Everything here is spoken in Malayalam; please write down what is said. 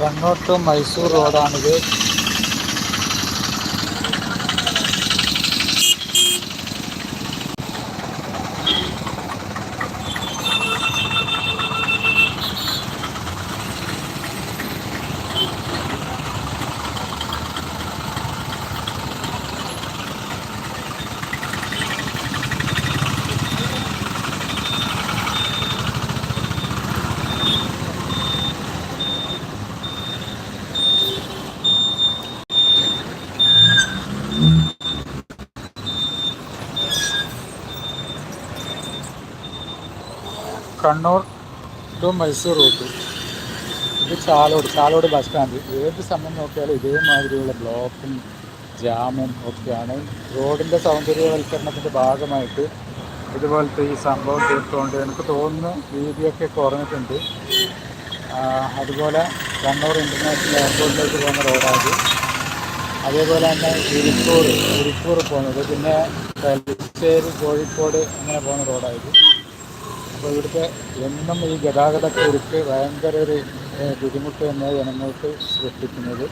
Kannur Mysore റോഡാണിത്. Kannur to Mysore route. ഇത് ചാലോട് ചാലോട് ബസ് സ്റ്റാൻഡ് ഏത് സമയം നോക്കിയാലും ഇതേമാതിരിയുള്ള ബ്ലോക്കും ജാമും ഒക്കെയാണ്. റോഡിന്റെ സൗന്ദര്യവൽക്കരണത്തിന്റെ ഭാഗമായിട്ട് ഇതുപോലത്തെ ഈ സംഭവം തീർത്തുകൊണ്ട് എനിക്ക് തോന്നുന്നു വീതിയൊക്കെ കുറഞ്ഞിട്ടുണ്ട്. അതുപോലെ കണ്ണൂർ ഇന്റർനാഷണൽ എയർപോർട്ടിലേക്ക് പോകുന്ന റോഡാണ്. അതേപോലെ തന്നെ ഇരിക്കൂർ ഇരിക്കൂർ പോകുന്നത്. പിന്നെ തലശ്ശേരി കോഴിക്കോട് അങ്ങനെ പോകുന്ന റോഡായത് അപ്പോൾ ഇവിടുത്തെ എന്നും ഈ ഗതാഗത കുരുക്ക് ഭയങ്കര ഒരു ബുദ്ധിമുട്ട് തന്നെ ജനങ്ങൾക്ക് സൃഷ്ടിക്കുന്നത്.